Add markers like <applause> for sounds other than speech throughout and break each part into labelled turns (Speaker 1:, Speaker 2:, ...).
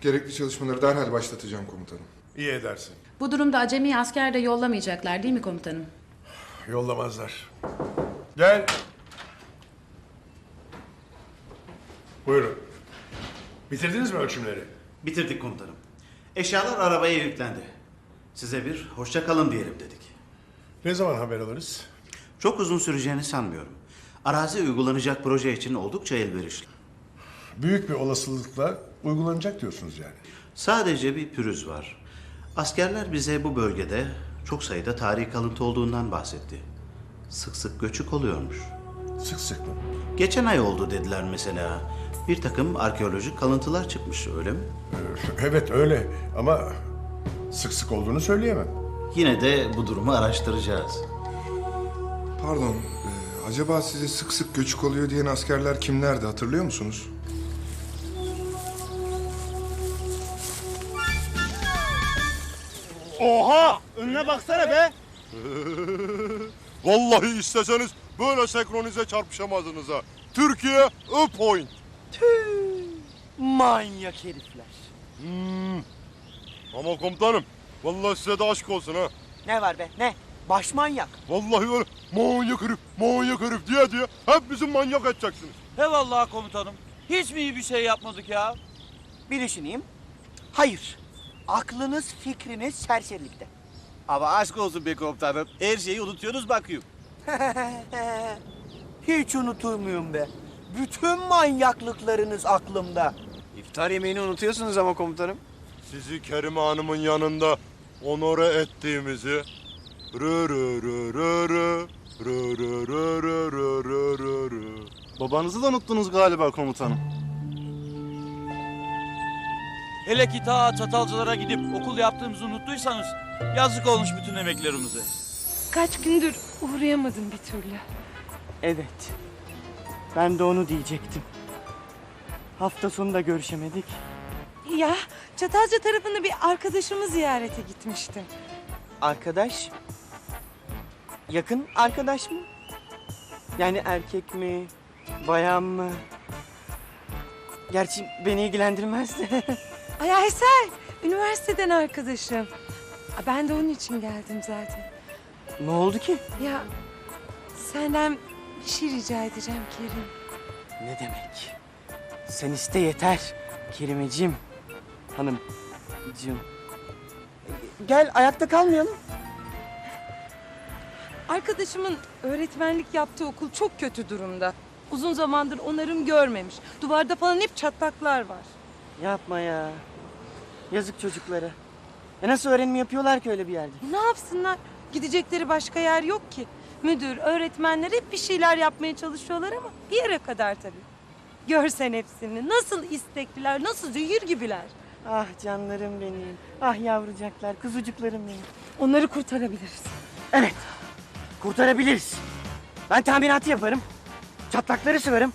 Speaker 1: Gerekli çalışmaları derhal başlatacağım komutanım.
Speaker 2: İyi edersin.
Speaker 3: Bu durumda acemi asker de yollamayacaklar değil mi komutanım?
Speaker 2: Yollamazlar. Gel. Buyurun. Bitirdiniz mi ölçümleri?
Speaker 4: Bitirdik komutanım. Eşyalar arabaya yüklendi. Size bir hoşça kalın diyelim dedik.
Speaker 2: Ne zaman haber alırız?
Speaker 4: Çok uzun süreceğini sanmıyorum. Arazi uygulanacak proje için oldukça elverişli.
Speaker 2: Büyük bir olasılıkla uygulanacak diyorsunuz yani.
Speaker 4: Sadece bir pürüz var. Askerler bize bu bölgede çok sayıda tarihi kalıntı olduğundan bahsetti. Sık sık göçük oluyormuş.
Speaker 2: Sık sık mı?
Speaker 4: Geçen ay oldu dediler mesela. Bir takım arkeolojik kalıntılar çıkmış öyle mi?
Speaker 2: Ee, Evet öyle ama sık sık olduğunu söyleyemem.
Speaker 4: Yine de bu durumu araştıracağız.
Speaker 1: Pardon, e, acaba size sık sık göçük oluyor diyen askerler kimlerdi hatırlıyor musunuz?
Speaker 5: Oha! Önüne baksana be!
Speaker 6: Vallahi isteseniz böyle senkronize çarpışamazdınız ha. Türkiye A point.
Speaker 5: Manyak herifler.
Speaker 6: Ama komutanım vallahi size de aşk olsun ha.
Speaker 5: Ne var be? Ne? Baş manyak.
Speaker 6: Vallahi öyle manyak herif, manyak herif diye diye hep bizi manyak edeceksiniz.
Speaker 7: He vallahi komutanım. Hiç mi iyi bir şey yapmadık ya?
Speaker 5: Bir düşüneyim. Hayır. Aklınız, fikriniz serserilikte.
Speaker 7: Ama aşk olsun be komutanım. Her şeyi unutuyorsunuz bakıyorum. <laughs>
Speaker 5: Hiç unutur be? Bütün manyaklıklarınız aklımda.
Speaker 7: İftar yemeğini unutuyorsunuz ama komutanım.
Speaker 6: Sizi Kerime Hanım'ın yanında onore ettiğimizi rı rı rı rı rı rı rı rı rı rı rı rı.
Speaker 8: Babanızı da unuttunuz galiba komutanım.
Speaker 7: Hele ki ta Çatalcalara gidip okul yaptığımızı unuttuysanız yazık olmuş bütün emeklerimize.
Speaker 9: Kaç gündür uğrayamadım bir türlü.
Speaker 5: Evet. Ben de onu diyecektim. Hafta sonu da görüşemedik.
Speaker 9: Ya Çatalca tarafında bir arkadaşımı ziyarete gitmiştim.
Speaker 5: Arkadaş? Yakın arkadaş mı? Yani erkek mi? Bayan mı? Gerçi beni ilgilendirmez de. <laughs>
Speaker 9: Ay Aysel, üniversiteden arkadaşım. Ben de onun için geldim zaten.
Speaker 5: ne oldu ki?
Speaker 9: Ya senden bir şey rica edeceğim Kerim.
Speaker 5: Ne demek? Sen iste yeter. Kerimeciğim. Hanımcığım. Gel ayakta kalmayalım.
Speaker 9: Arkadaşımın öğretmenlik yaptığı okul çok kötü durumda. Uzun zamandır onarım görmemiş. Duvarda falan hep çatlaklar var.
Speaker 5: Yapma ya. Yazık çocuklara. E nasıl öğrenim yapıyorlar ki öyle bir yerde?
Speaker 9: Ne yapsınlar? Gidecekleri başka yer yok ki. Müdür, öğretmenler hep bir şeyler yapmaya çalışıyorlar ama bir yere kadar tabii. Görsen hepsini. Nasıl istekliler, nasıl zehir gibiler.
Speaker 5: Ah canlarım benim. Ah yavrucaklar, kuzucuklarım benim.
Speaker 9: Onları kurtarabiliriz.
Speaker 5: Evet. Kurtarabiliriz. Ben tahminatı yaparım. Çatlakları sıvarım.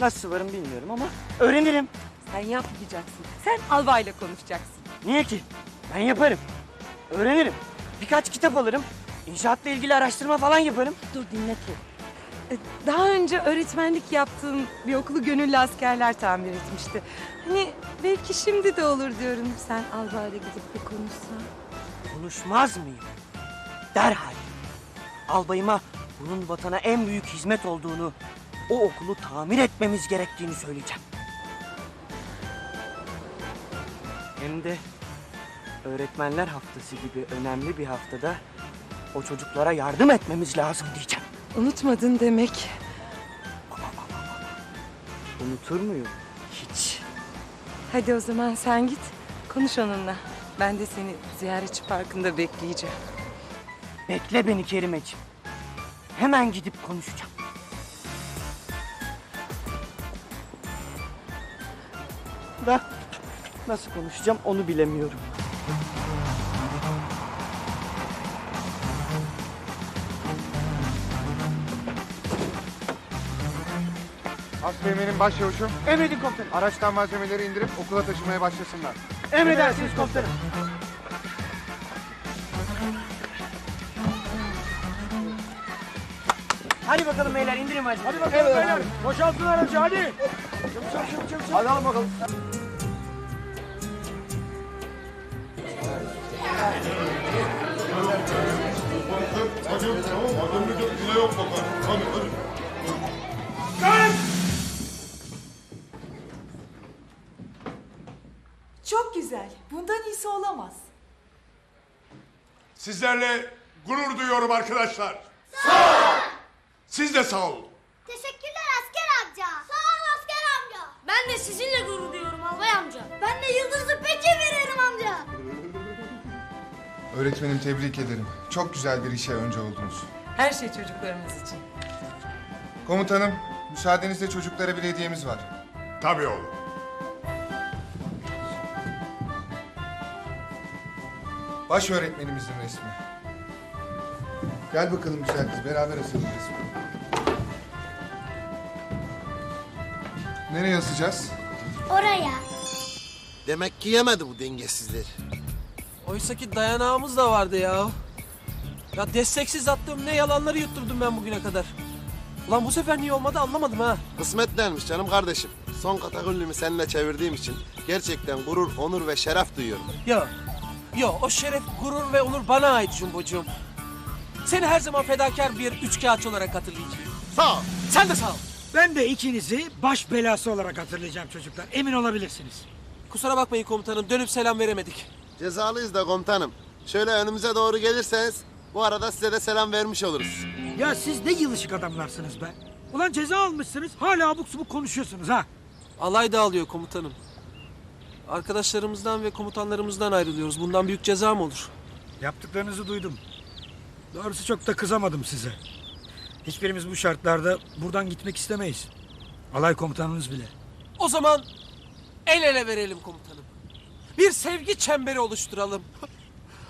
Speaker 5: Nasıl sıvarım bilmiyorum ama öğrenirim.
Speaker 9: Sen yapmayacaksın. Sen albayla konuşacaksın.
Speaker 5: Niye ki? Ben yaparım. Öğrenirim. Birkaç kitap alırım. İnşaatla ilgili araştırma falan yaparım.
Speaker 9: Dur dinle ki. Ee, Daha önce öğretmenlik yaptığım bir okulu gönüllü askerler tamir etmişti. Hani belki şimdi de olur diyorum. Sen albayla gidip bir konuşsan.
Speaker 5: Konuşmaz mıyım? Derhal. Albayıma bunun vatana en büyük hizmet olduğunu, o okulu tamir etmemiz gerektiğini söyleyeceğim. Hem de öğretmenler haftası gibi önemli bir haftada o çocuklara yardım etmemiz lazım diyeceğim.
Speaker 9: Unutmadın demek.
Speaker 5: Unutur muyum? Hiç.
Speaker 9: Hadi o zaman sen git. Konuş onunla. Ben de seni ziyaretçi parkında bekleyeceğim.
Speaker 5: Bekle beni Kerimeciğim. Hemen gidip konuşacağım. Da nasıl konuşacağım onu bilemiyorum.
Speaker 10: Asteğmenin başçavuşum,
Speaker 5: Emredin komutanım.
Speaker 10: araçtan malzemeleri indirip okula taşımaya başlasınlar.
Speaker 5: Emredersiniz komutanım. Hadi bakalım beyler indirin malzemeleri. Hadi bakalım beyler. Boşaltın aracı hadi. Çabuk çabuk çabuk çabuk. Hadi alın bakalım.
Speaker 9: Çok güzel. Bundan iyisi olamaz.
Speaker 2: Sizlerle gurur duyuyorum arkadaşlar. Sağ ol. Siz de sağ olun.
Speaker 11: Teşekkürler asker amca. Sağ ol asker amca. Ben de sizinle gurur duyuyorum albay amca. Ben de yıldızı peki veririm amca.
Speaker 1: Öğretmenim tebrik ederim. Çok güzel bir işe önce oldunuz.
Speaker 9: Her şey çocuklarımız için.
Speaker 1: Komutanım, müsaadenizle çocuklara bir hediyemiz var.
Speaker 2: Tabii oğlum.
Speaker 1: Baş öğretmenimizin resmi. Gel bakalım güzel kız, beraber asalım resmi. Nereye asacağız?
Speaker 11: Oraya.
Speaker 8: Demek ki yemedi bu dengesizler.
Speaker 12: Oysa ki dayanağımız da vardı ya. Ya desteksiz attığım ne yalanları yutturdum ben bugüne kadar. Ulan bu sefer niye olmadı anlamadım ha.
Speaker 8: Kısmetlenmiş canım kardeşim. Son katakullümü seninle çevirdiğim için gerçekten gurur, onur ve şeref duyuyorum.
Speaker 12: Ya, ya o şeref, gurur ve onur bana ait Jumbocuğum. Seni her zaman fedakar bir üçkağıtçı olarak hatırlayacağım.
Speaker 8: Sağ ol.
Speaker 12: Sen de sağ ol.
Speaker 13: Ben de ikinizi baş belası olarak hatırlayacağım çocuklar. Emin olabilirsiniz.
Speaker 12: Kusura bakmayın komutanım dönüp selam veremedik.
Speaker 8: Cezalıyız da komutanım. Şöyle önümüze doğru gelirseniz bu arada size de selam vermiş oluruz.
Speaker 13: Ya siz ne yılışık adamlarsınız be. Ulan ceza almışsınız hala abuk subuk konuşuyorsunuz ha.
Speaker 12: Alay dağılıyor komutanım. Arkadaşlarımızdan ve komutanlarımızdan ayrılıyoruz. Bundan büyük ceza mı olur?
Speaker 13: Yaptıklarınızı duydum. Doğrusu çok da kızamadım size. Hiçbirimiz bu şartlarda buradan gitmek istemeyiz. Alay komutanınız bile.
Speaker 12: O zaman el ele verelim komutanım. Bir sevgi çemberi oluşturalım.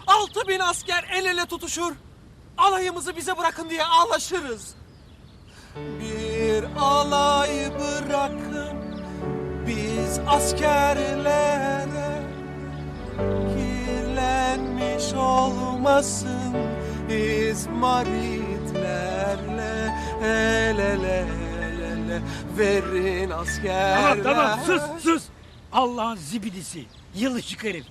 Speaker 12: Altı bin asker el ele tutuşur. Alayımızı bize bırakın diye ağlaşırız. Bir alay bırakın biz askerlere kirlenmiş olmasın izmaritlerle el ele el ele verin askerler.
Speaker 13: Tamam tamam sus sus. Allah'ın zibidisi. Yılışık herif.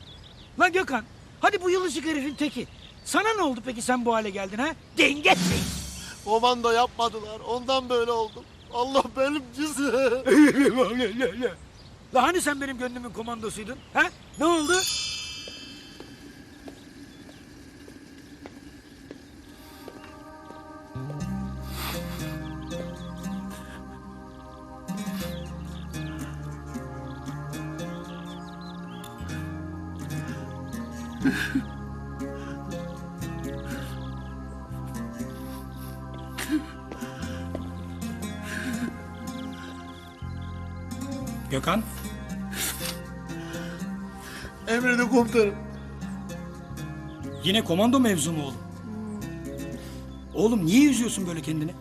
Speaker 13: Lan Gökhan hadi bu yılışık herifin teki. Sana ne oldu peki sen bu hale geldin ha? Dengesiz.
Speaker 8: Komando yapmadılar. Ondan böyle oldum. Allah benim cüzü. <laughs>
Speaker 13: La hani sen benim gönlümün komandosuydun? Ha? Ne oldu? Gökhan
Speaker 8: Emredin komutanım.
Speaker 13: yine komando mevzu mu oğlum? Oğlum niye üzüyorsun böyle kendini?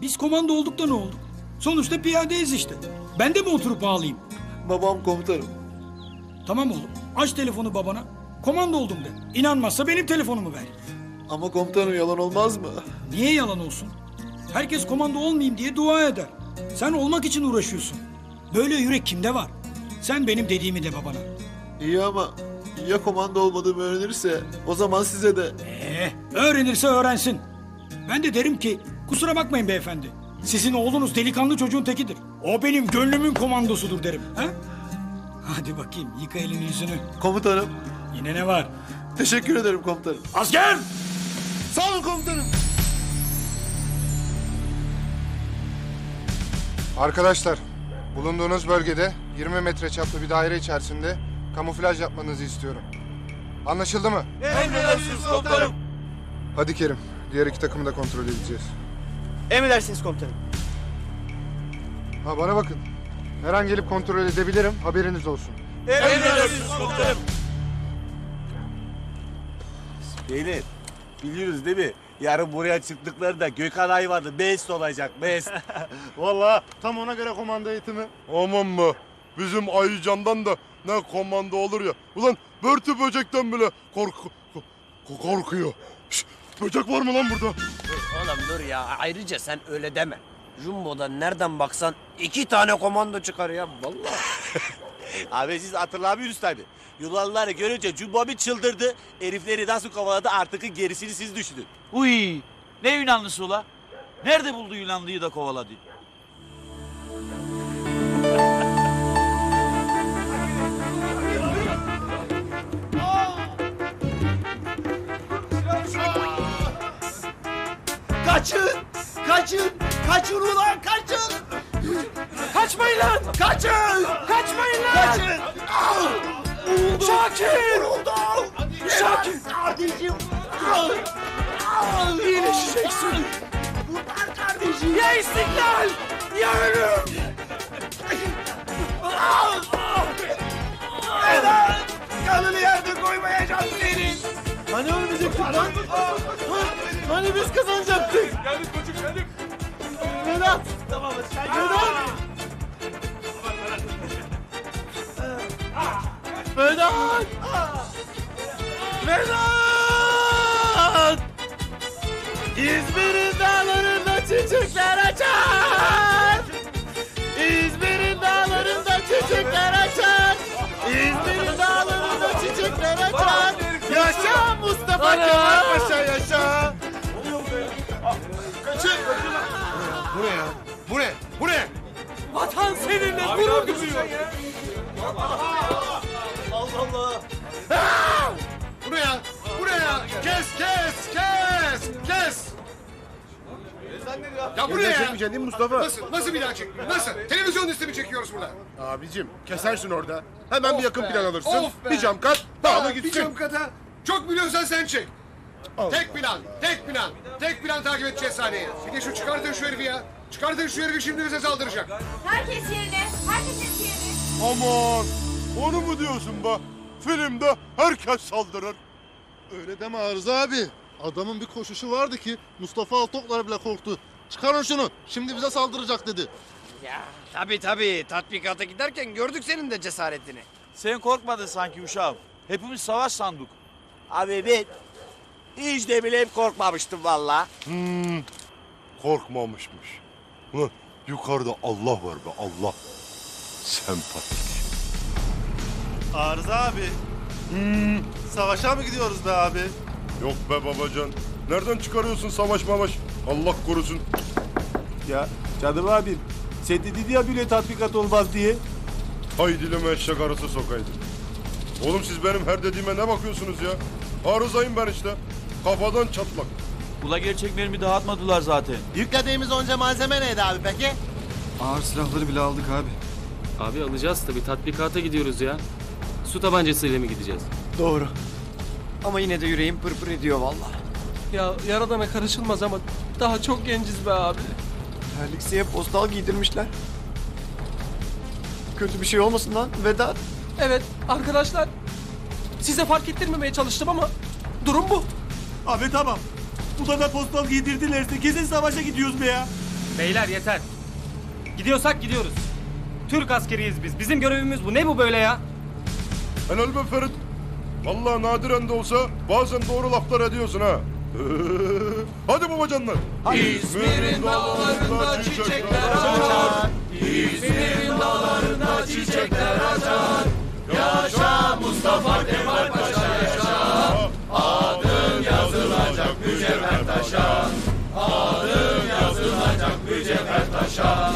Speaker 13: Biz komando olduk da ne olduk? Sonuçta piyadeyiz işte. Ben de mi oturup ağlayayım?
Speaker 8: Babam komutanım.
Speaker 13: Tamam oğlum. Aç telefonu babana. Komando oldum de. İnanmazsa benim telefonumu ver.
Speaker 8: Ama komutanım yalan olmaz mı?
Speaker 13: Niye yalan olsun? Herkes komando olmayayım diye dua eder. Sen olmak için uğraşıyorsun. Böyle yürek kimde var? Sen benim dediğimi de babana.
Speaker 8: İyi ama ya komando olmadığımı öğrenirse o zaman size de...
Speaker 13: Ee, öğrenirse öğrensin. Ben de derim ki kusura bakmayın beyefendi. Sizin oğlunuz delikanlı çocuğun tekidir. O benim gönlümün komandosudur derim. Ha? Hadi bakayım yıka elini yüzünü.
Speaker 8: Komutanım
Speaker 13: Yine ne var?
Speaker 8: teşekkür ederim komutanım.
Speaker 13: Asker!
Speaker 8: Sağ olun komutanım.
Speaker 1: Arkadaşlar, bulunduğunuz bölgede 20 metre çaplı bir daire içerisinde kamuflaj yapmanızı istiyorum. Anlaşıldı mı?
Speaker 7: Emredersiniz komutanım.
Speaker 1: Hadi Kerim, diğer iki takımı da kontrol edeceğiz.
Speaker 12: Emredersiniz komutanım.
Speaker 1: Ha bana bakın. Her an gelip kontrol edebilirim, haberiniz olsun.
Speaker 7: Emredersiniz komutanım.
Speaker 14: Beyler biliyoruz değil mi? Yarın buraya çıktıklarında Gökhan Ay vardı. Best olacak best. <laughs>
Speaker 8: Vallahi tam ona göre komando eğitimi.
Speaker 6: Aman mı? Bizim Ayıcan'dan da ne komando olur ya. Ulan börtü böcekten bile kork ko- korkuyor. Şş, böcek var mı lan burada?
Speaker 12: Oğlum dur ya ayrıca sen öyle deme. Jumbo'dan nereden baksan iki tane komando çıkar ya vallahi. <laughs>
Speaker 14: Abi siz hatırlamıyorsunuz tabii. Yunanlıları görünce Cumbo bir çıldırdı. Herifleri nasıl kovaladı artık gerisini siz düşünün.
Speaker 7: Uy, ne Yunanlısı ula? Nerede buldu Yunanlıyı da kovaladı?
Speaker 14: Kaçın! Kaçın! Kaçın ulan kaçın!
Speaker 5: Kaçmayın lan!
Speaker 14: Kaçın!
Speaker 5: Kaçmayın lan!
Speaker 14: Kaçın! Vuruldum!
Speaker 5: Şakir!
Speaker 14: Vuruldum!
Speaker 5: Şakir!
Speaker 14: Kardeşim!
Speaker 5: İyileşeceksin.
Speaker 14: Kurtar kardeşim!
Speaker 5: Ya istiklal! Ya ölüm!
Speaker 14: Neden? Kanını yerde koymayacağım senin! Hani ölmeyecektik lan? Hani biz kazanacaktık? Geldik koçum geldik. Vedat! Tamam Vedat! Vedat! Vedat! İzmir'in dağlarında çiçekler açar! İzmir'in dağlarında çiçekler açar! İzmir'in dağlarında çiçekler açar! Yaşa Mustafa Kemal Paşa yaşa!
Speaker 8: Kaçın! Bu ne ya? Bu ne? Bu ne?
Speaker 5: Vatan seninle gurur duyuyor.
Speaker 8: Ya bu ne ya?
Speaker 6: Çekmeyeceksin değil mi Mustafa?
Speaker 8: Nasıl? Nasıl bir daha çek? Nasıl? Televizyon üstü çekiyoruz burada?
Speaker 6: Abicim kesersin orada. Hemen
Speaker 8: Of
Speaker 6: bir yakın
Speaker 8: be,
Speaker 6: plan alırsın.
Speaker 8: of be.
Speaker 6: Bir cam kat dağıla
Speaker 8: Ha,
Speaker 6: gitsin.
Speaker 8: Bir cam kata. Çok biliyorsan sen çek.
Speaker 6: Allah
Speaker 8: tek plan, tek plan. Tek plan takip edeceğiz sahneyi. Bir de şu çıkartın şu herifi ya. Çıkartın şu herifi şimdi bize saldıracak.
Speaker 11: Herkes yerine. Herkes yerine.
Speaker 6: Aman onu mu diyorsun be? Filmde herkes saldırır.
Speaker 15: Öyle deme Arıza abi. Adamın bir koşuşu vardı ki Mustafa Altoklar bile korktu. Çıkarın şunu. Şimdi bize saldıracak dedi.
Speaker 5: Ya tabii tabii. Tatbikata giderken gördük senin de cesaretini.
Speaker 7: Sen korkmadın sanki uşağım. Hepimiz savaş sandık.
Speaker 14: Abi ben hiç de bile korkmamıştım valla.
Speaker 6: Hmm, korkmamışmış. Ulan yukarıda Allah var be Allah. Sempatik.
Speaker 15: Arıza abi. Hmm, savaşa mı gidiyoruz be abi?
Speaker 6: Yok be babacan. Nereden çıkarıyorsun savaş mavaş? Allah korusun.
Speaker 14: Ya canım abim sen de dedi ya bile tatbikat olmaz diye.
Speaker 6: Hay dilime eşek arısı sokaydı. Oğlum siz benim her dediğime ne bakıyorsunuz ya? Arızayım ben işte. Kafadan çatlak.
Speaker 7: Ula gerçek mermi dağıtmadılar zaten.
Speaker 8: Yüklediğimiz onca malzeme neydi abi peki?
Speaker 16: Ağır silahları bile aldık abi. Abi alacağız tabii. Tatbikata gidiyoruz ya. Su tabancasıyla mı gideceğiz?
Speaker 5: Doğru. Ama yine de yüreğim pırpır ediyor vallahi.
Speaker 12: Ya yaradana karışılmaz ama daha çok genciz be abi.
Speaker 5: Terliksiye postal giydirmişler. Kötü bir şey olmasın lan Vedat.
Speaker 12: Evet arkadaşlar size fark ettirmemeye çalıştım ama durum bu.
Speaker 14: Abi tamam. Bu kadar postal giydirdilerse kesin savaşa gidiyoruz be ya.
Speaker 16: Beyler yeter. Gidiyorsak gidiyoruz. Türk askeriyiz biz. Bizim görevimiz bu. Ne bu böyle ya?
Speaker 6: Helal be Ferit. Vallahi nadiren de olsa bazen doğru laflar ediyorsun ha. <laughs> Hadi babacanlar.
Speaker 14: İzmir'in dağlarında çiçekler açar. İzmir'in dağlarında çiçekler açar. Yaşa Mustafa Kemal Paşa yaşa. Adın yazılacak mücevher taşa. Adın yazılacak mücevher taşa.